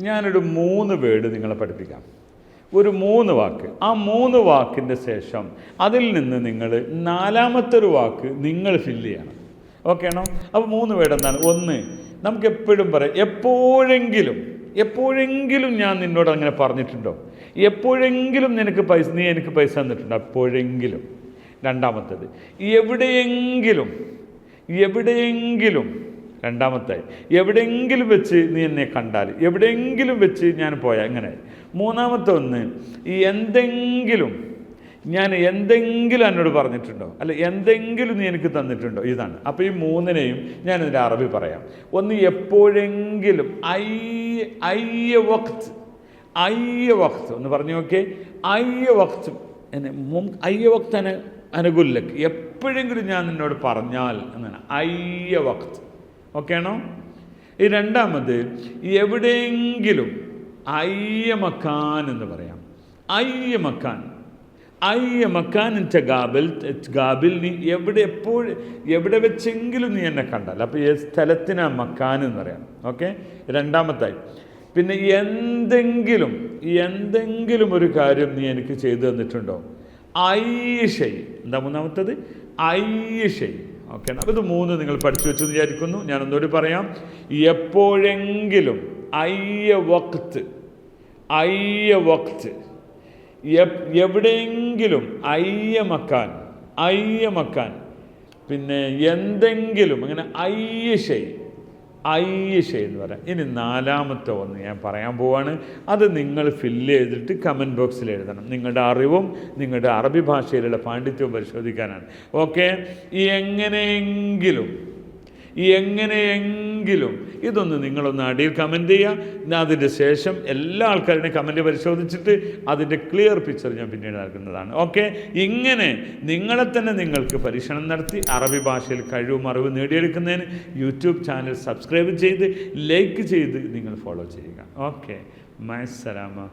ഞാനൊരു മൂന്ന് വേർഡ് നിങ്ങളെ പഠിപ്പിക്കാം. ഒരു മൂന്ന് വാക്ക്. ആ മൂന്ന് വാക്കിന്റെ ശേഷം അതിൽ നിന്ന് നിങ്ങൾ നാലാമത്തെ ഒരു വാക്ക് നിങ്ങൾ ഫില്ല് ചെയ്യണം. ഓക്കെ ആണോ? അപ്പോൾ മൂന്ന് വേർഡ് എന്താണ്? ഒന്ന് നമുക്ക് എപ്പോഴും പറയാം എപ്പോഴെങ്കിലും എപ്പോഴെങ്കിലും ഞാൻ നിന്നോട് അങ്ങനെ പറഞ്ഞിട്ടുണ്ടോ? എപ്പോഴെങ്കിലും നിനക്ക് പൈസ നീ എനിക്ക് പൈസ തന്നിട്ടുണ്ടോ? എപ്പോഴെങ്കിലും. രണ്ടാമത്തേത് എവിടെയെങ്കിലും എവിടെയെങ്കിലും രണ്ടാമത്തെ എവിടെയെങ്കിലും വെച്ച് നീ എന്നെ കണ്ടാൽ എവിടെയെങ്കിലും വെച്ച് ഞാൻ പോയാൽ ഇങ്ങനെ. മൂന്നാമത്തെ ഒന്ന് ഈ എന്തെങ്കിലും ഞാൻ എന്തെങ്കിലും എന്നോട് പറഞ്ഞിട്ടുണ്ടോ? അല്ല എന്തെങ്കിലും നീ എനിക്ക് തന്നിട്ടുണ്ടോ? ഇതാണ്. അപ്പോൾ ഈ മൂന്നിനെയും ഞാൻ ഇതിന്റെ അറബി പറയാം. ഒന്ന് എപ്പോഴെങ്കിലും ഐ അയ്യ വക്ത് അയ്യ വക്ത് ഒന്ന് പറഞ്ഞു നോക്കിയേ. അയ്യ വക്ത് എന്നെ അയ്യ വക്ത് അന എപ്പോഴെങ്കിലും ഞാൻ നിന്നോട് പറഞ്ഞാൽ എന്നാണ്. അയ്യ വക്ത് ഓക്കെ ആണോ? ഈ രണ്ടാമത് എവിടെയെങ്കിലും അയ്യ മക്കാൻ എന്ന് പറയാം. അയ്യ മക്കാൻ അയ്യ മക്കാൻ ഗാബിൽ ഗാബിൽ നീ എവിടെ എപ്പോഴും എവിടെ വെച്ചെങ്കിലും നീ എന്നെ കണ്ടാൽ. അപ്പോൾ ഈ സ്ഥലത്തിനാ മക്കാൻ എന്ന് പറയാം. ഓക്കെ രണ്ടാമത്തായി. പിന്നെ എന്തെങ്കിലും എന്തെങ്കിലും ഒരു കാര്യം നീ എനിക്ക് ചെയ്തു തന്നിട്ടുണ്ടോ? ഐഷൈ എന്താ മൂന്നാമത്തത്? ഐഷൈ ഓക്കെ അപ്പോൾ ഇത് മൂന്ന് നിങ്ങൾ പഠിച്ചു വെച്ചു വിചാരിക്കുന്നു. ഞാൻ ഒന്നുകൂടി പറയാം. എപ്പോഴെങ്കിലും അയ്യ വക്ത് അയ്യ വക്ത് എവിടെയെങ്കിലും അയ്യമക്കാൻ അയ്യമക്കാൻ അയ്യ മക്കാൻ പിന്നെ എന്തെങ്കിലും അങ്ങനെ അയ്യ അയ്യഷൈ അയ്യഷ എന്ന് പറയാം. ഇനി നാലാമത്തെ ഒന്ന് ഞാൻ പറയാൻ പോവാണ്. അത് നിങ്ങൾ ഫില്ല് ചെയ്തിട്ട് കമന്റ് ബോക്സിൽ എഴുതണം. നിങ്ങളുടെ അറിവും നിങ്ങളുടെ അറബി ഭാഷയിലുള്ള പാണ്ഡിത്യവും പരിശോധിക്കാനാണ്. ഓക്കെ എങ്ങനെയെങ്കിലും ഈ എങ്ങനെയെങ്കിലും ഇതൊന്ന് നിങ്ങളൊന്ന് അടിയിൽ കമന്റ് ചെയ്യുക അതിന്റെ ശേഷം എല്ലാ ആൾക്കാരുടെയും കമന്റ് പരിശോധിച്ചിട്ട് അതിന്റെ ക്ലിയർ പിക്ചർ ഞാൻ പിന്നീട് നൽകുന്നതാണ്. ഓക്കെ ഇങ്ങനെ നിങ്ങളെ തന്നെ നിങ്ങൾക്ക് പരീക്ഷണം നടത്തി അറബി ഭാഷയിൽ കഴിവും അറിവ് നേടിയെടുക്കുന്നതിന് യൂട്യൂബ് ചാനൽ സബ്സ്ക്രൈബ് ചെയ്ത് ലൈക്ക് ചെയ്ത് നിങ്ങൾ ഫോളോ ചെയ്യുക. ഓക്കെ മൈസലാമ.